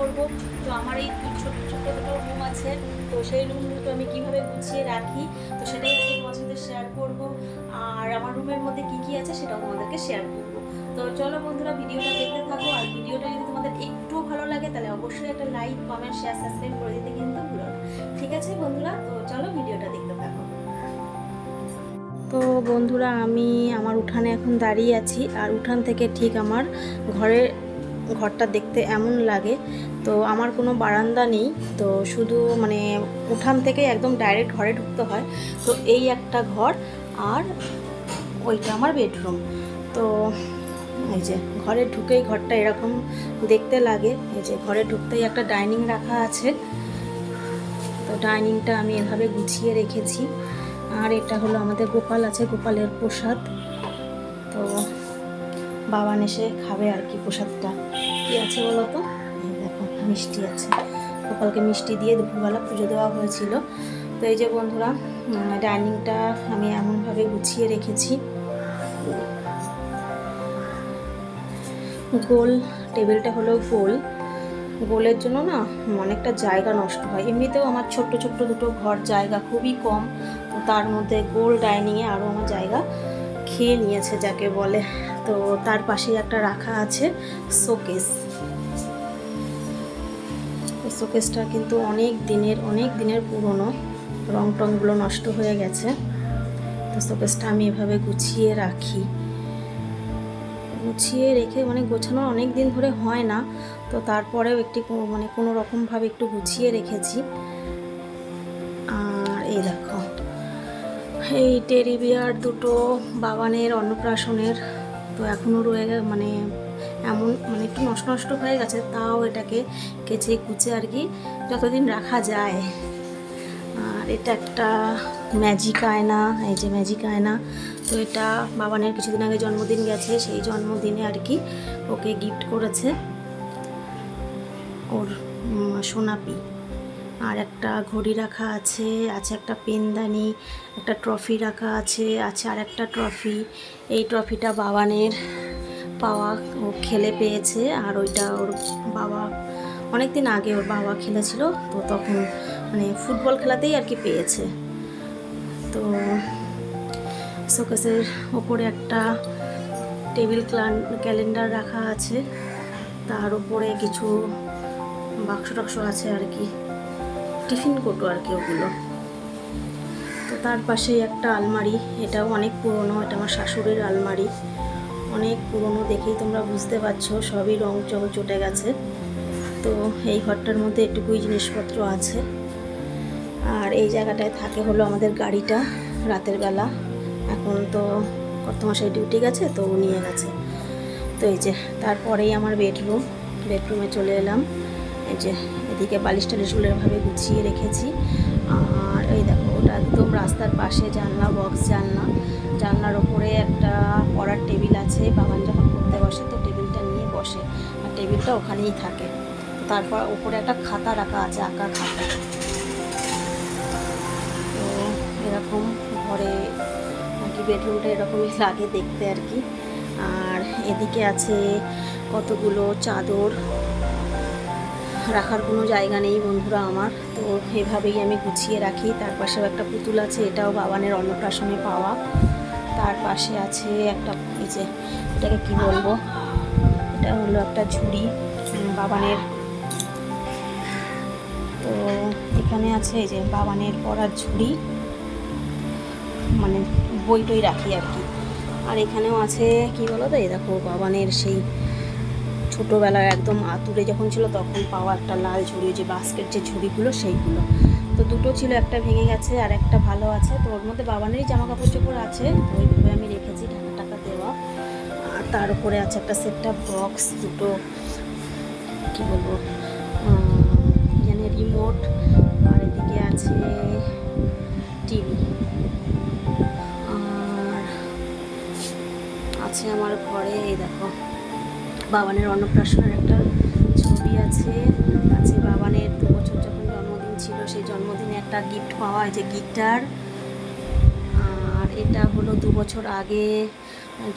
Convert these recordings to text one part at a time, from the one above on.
করব। তো আমার এই ছোট ছোট দুটো রুম আছে। তো সেই রুম দুটো আমি কীভাবে গুছিয়ে রাখি, তো সেটাই আজকে তোমার সাথে শেয়ার করব। আর আমার রুমের মধ্যে কি কি আছে সেটাও তোমাদেরকে শেয়ার করব। তো চলো বন্ধুরা, ভিডিওটা দেখতে থাকো। আর ভিডিওটা যদি তোমাদের একটু ভালো লাগে, তাহলে অবশ্যই একটা লাইক কমেন্ট শেয়ার সাবস্ক্রাইব করে দিতে কিন্তু ভুলো ঠিক আছে বন্ধুরা? তো চলো ভিডিওটা দেখতে থাকো। তো বন্ধুরা, আমি আমার উঠানে এখন দাঁড়িয়ে আছি। আর উঠান থেকে ঠিক আমার ঘরের ঘরটা দেখতে এমন লাগে তো আমার কোনো বারান্দা নেই। তো শুধু মানে উঠান থেকে একদম ডাইরেক্ট ঘরে ঢুকতে হয়। তো এই একটা ঘর আর ওইটা আমার বেডরুম তো এই যে ঘরে ঢুকেই ঘরটা এরকম দেখতে লাগে। এই যে ঘরে ঢুকতেই একটা ডাইনিং রাখা আছে। তো ডাইনিংটা আমি এভাবে গুছিয়ে রেখেছি। আর এটা হলো আমাদের গোপাল আছে, গোপালের প্রসাদ। তো বাবান এসে খাবে আর কি প্রসাদটা। কি আছে বলো তো? মিষ্টি আছে। গোপালকে মিষ্টি দিয়ে দুপুরবেলা পুজো দেওয়া হয়েছিল। তো এই যে বন্ধুরা ডাইনিংটা আমি এমনভাবে গুছিয়ে রেখেছি। গোল টেবিলটা হলো গোল। গোলের জন্য না অনেকটা জায়গা নষ্ট হয়। এমনিতেও আমার ছোট্ট ছোট্ট দুটো ঘর জায়গা খুবই কম। তার মধ্যে গোল ডাইনিংয়ে আরও আমার জায়গা খেয়ে নিয়েছে, যাকে বলে। তো তার পাশেই একটা রাখা আছে শোকেস। শোকেসটা কিন্তু অনেক দিনের অনেক দিনের পুরনো রং টংগুলো নষ্ট হয়ে গেছে। তো শোকেসটা আমি এভাবে গুছিয়ে রাখি। গুছিয়ে রেখে মানে গোছানো অনেক দিন ধরে হয় না, তো তারপরেও একটি মানে কোনো রকমভাবে একটু গুছিয়ে রেখেছি। আর এই দেখো, এই টেরি বিয়ার দুটো বাগানের অন্নপ্রাশনের তো এখনও রয়ে মানে এমন মানে একটু নষ্ট নষ্ট হয়ে গেছে, তাও এটাকে কেচে কুচে আর কি যতদিন রাখা যায়। আর এটা একটা ম্যাজিক আয়না, এই যে ম্যাজিক আয়না। তো এটা বাবানের কিছুদিন আগে জন্মদিন গেছে, সেই জন্মদিনে আর কি ওকে গিফট করেছে ওর সোনাপি। আর একটা ঘড়ি রাখা আছে আছে একটা পেনদানি, একটা ট্রফি রাখা আছে আছে আর একটা ট্রফি। এই ট্রফিটা বাবানের পাওয়া ও খেলে পেয়েছে আর ওইটা ওর বাবা অনেক দিন আগে ওর বাবা খেলেছিল, তো তখন মানে ফুটবল খেলাতেই আর কি পেয়েছে। তো শোকেসের ওপরে একটা টেবিল ক্লান ক্যালেন্ডার রাখা আছে, তার উপরে কিছু বাক্স টাক্স আছে আর কি, টিফিন কোটো আর কি ওগুলো। তো তার পাশেই একটা আলমারি, এটাও অনেক পুরনো, এটা আমার শাশুড়ির আলমারি। অনেক পুরনো দেখেই তোমরা বুঝতে পারছ, সবই রং চং চটে গেছে। তো এই ঘরটার মধ্যে এটুকুই জিনিসপত্র আছে। আর এই জায়গাটায় থাকে হলো আমাদের গাড়িটা রাতের বেলা। এখন তো কর্তমাশাই ডিউটি গেছে, তো ও নিয়ে গেছে। তো এই যে, তারপরেই আমার বেডরুম বেডরুমে চলে এলাম। এই যে এদিকে বালিশ টালিশগুলো এভাবে গুছিয়ে রেখেছি। আর এই দেখো, ওটা একদম রাস্তার পাশে জানলা বক্স জানলা। জানলার ওপরে একটা পড়ার টেবিল আছে, বাগান যখন করতে বসে তো টেবিলটা নিয়ে বসে, আর টেবিলটা ওখানেই থাকে। তারপর ওপরে একটা খাতা রাখা আছে, আঁকা খাতা। তো এরকম ঘরে আর কি বেডরুমটা এরকমই লাগে দেখতে আর কি। আর এদিকে আছে কতগুলো চাদর রাখার কোনো জায়গা নেই বন্ধুরা আমার। তো এভাবেই আমি গুছিয়ে রাখি। তার পাশেও একটা পুতুল আছে, এটাও বাবানের অন্নপ্রাশনে পাওয়া। তার পাশে আছে একটা, এই যে, এটাকে কী বলব? এটা হলো একটা ঝুড়ি বাবানের। তো এখানে আছে, এই যে, বাবানের পড়ার ঝুড়ি। মানে বই টই রাখি আর কি। আর এখানেও আছে, কি বলো তো এই দেখো, বাবানের সেই ছোটোবেলার একদম আতুরে যখন ছিল তখন পাওয়া একটা লাল ঝুড়ি যে বাস্কেট যে ঝুড়িগুলো সেইগুলো। তো দুটো ছিল, একটা ভেঙে গেছে আর একটা ভালো আছে। তো ওর মধ্যে বাবানেরই জামা কাপড় চোপড় আছে, তো ওইভাবে আমি রেখেছি টাকা টাকা দেওয়া। আর তার উপরে আছে একটা সেটটা বক্স দুটো, কী বলব এখানে রিমোট আর এদিকে আছে টিভি আর আছে আমার ঘরে, এই দেখো। বাবানের অন্নপ্রাশনের একটা ছবি আছে। আছে বাবানের দু বছর যখন জন্মদিন ছিল, সেই জন্মদিনে একটা গিফট পাওয়া হয় যে গিটার। আর এটা হলো দু বছর আগে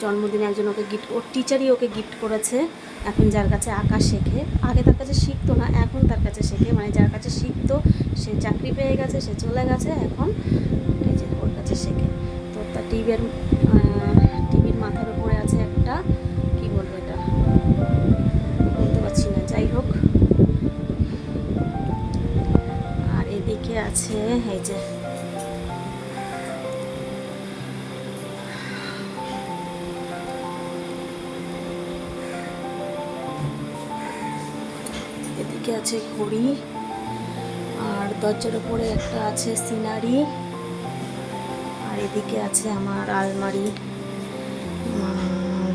জন্মদিনে একজন ওকে গিফট ওর টিচারই ওকে গিফট করেছে। এখন যার কাছে আঁকা শেখে। আগে তার কাছে শিখতো না, এখন তার কাছে শেখে। মানে যার কাছে শিখতো, সে চাকরি পেয়ে গেছে, সে চলে গেছে, এখন ওর কাছে শেখে। তো তার টিভির টিভির মাথার উপরে আছে একটা আছে, এই যে। এদিকে আছে ঘড়ি, আর দরজার উপরে একটা আছে সিনারি, আর এদিকে আছে আমার আলমারি আর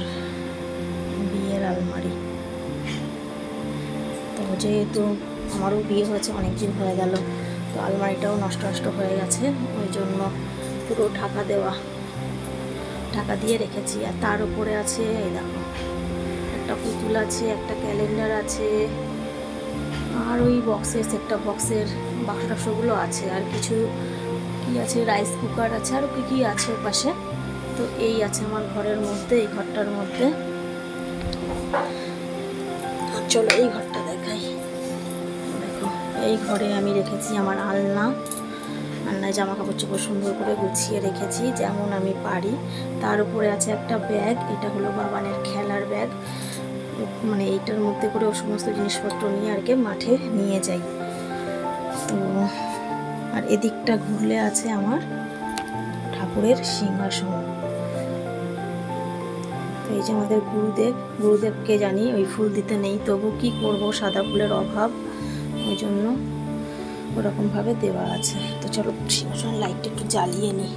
বিয়ের আলমারি। তো যেহেতু আমারও বিয়ে হয়েছে অনেক দিন হয়ে গেল। তো আলমারিটাও নষ্ট নষ্ট হয়ে গেছে, ওই জন্য পুরো ঢাকা দেওয়া। ঢাকা দিয়ে রেখেছি, আর তার উপরে আছে, এই দেখো, একটা পুতুল আছে, একটা ক্যালেন্ডার আছে, আর ওই বক্সের একটা বক্সের বাক্স টাক্সগুলো আছে, আর কিছু কি আছে রাইস কুকার আছে, আর কি কি আছে পাশে। তো এই আছে আমার ঘরের মধ্যে, এই ঘরটার মধ্যে। চলো, এই দেখো এই ঘরে আমি রেখেছি আমার আলনা। আলনায় জামা কাপড় চোপড় সুন্দর করে গুছিয়ে রেখেছি, যেমন আমি পারি। তার উপরে আছে একটা ব্যাগ, এটা হলো বাবানের খেলার ব্যাগ। মানে এইটার মধ্যে করে ও সমস্ত জিনিসপত্র নিয়ে আর কি মাঠে নিয়ে যাই। তো, আর এদিকটা ঘুরলে আছে আমার ঠাকুরের সিংহাসন। তো এই যে আমাদের গুরুদেব, গুরুদেবকে জানি ওই ফুল দিতে নেই, তবু কি করব? সাদা ফুলের অভাব। ওই জন্য ওরকমভাবে দেওয়া আছে। তো চলো, সিংহাসন লাইটটা একটু জ্বালিয়ে নিই।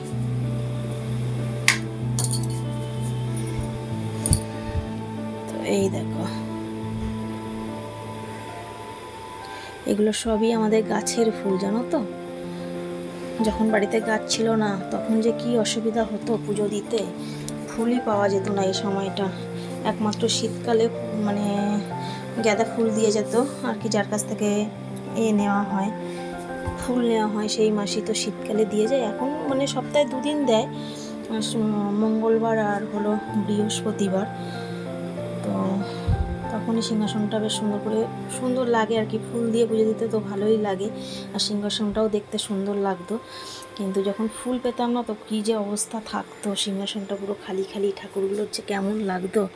তো এই দেখো। এগুলো সবই আমাদের গাছের ফুল, জানো তো? যখন বাড়িতে গাছ ছিল না, তখন যে কি অসুবিধা হতো পুজো দিতে? ফুলই পাওয়া যেত না এই সময়টা। একমাত্র শীতকালে মানে গাঁদা ফুল দিয়ে যেত, আর কি যার কাছ থেকে এ নেওয়া হয়, ফুল নেওয়া হয়, সেই মাসি তো শীতকালে দিয়ে যায়। এখন মানে সপ্তাহে দুদিন দেয় মঙ্গলবার আর হলো বৃহস্পতিবার। তো তখনই সিংহাসনটা বেশ সুন্দর করে, সুন্দর লাগে আর কি। ফুল দিয়ে পুজো দিতে তো ভালোই লাগে। আর সিংহাসনটাও দেখতে সুন্দর লাগতো। কিন্তু যখন ফুল পেতাম না, তো কী যে অবস্থা থাকতো। সিংহাসনটা পুরো খালি খালি, ঠাকুরগুলোর যে কেমন লাগতো।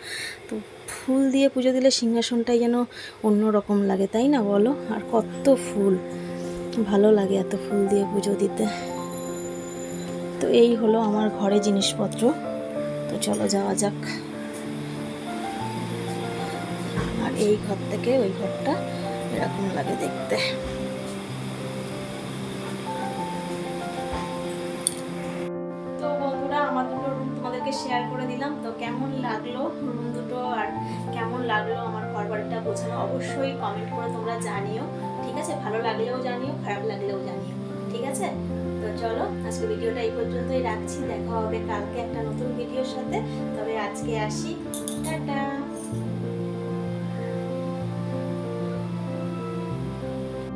তো ফুল দিয়ে পুজো দিলে সিংহাসনটাই যেন অন্য রকম লাগে, তাই না বলো? আর কত ফুল। ভালো লাগে এত ফুল দিয়ে পুজো দিতে। তো এই হলো আমার ঘরে জিনিসপত্র। তো চলো যাওয়া যাক। এই ঘর থেকে ওই ঘরটা এরকম লাগে দেখতে। তো বন্ধুরা, আমার রুম তোমাদেরকে শেয়ার করে দিলাম। তো কেমন লাগল রুম দুটো আর কেমন লাগল আমার ঘর বাড়িটা গোছানো, অবশ্যই কমেন্ট করে তোমরা জানিও। ঠিক আছে? ভালো লাগলেও জানিও, খারাপ লাগলেও জানিও। ঠিক আছে? তো চলো, আজকে ভিডিওটা এই পর্যন্তই রাখছি। দেখা হবে কালকে একটা নতুন ভিডিওর সাথে। তবে আজকে আসি। টাটা!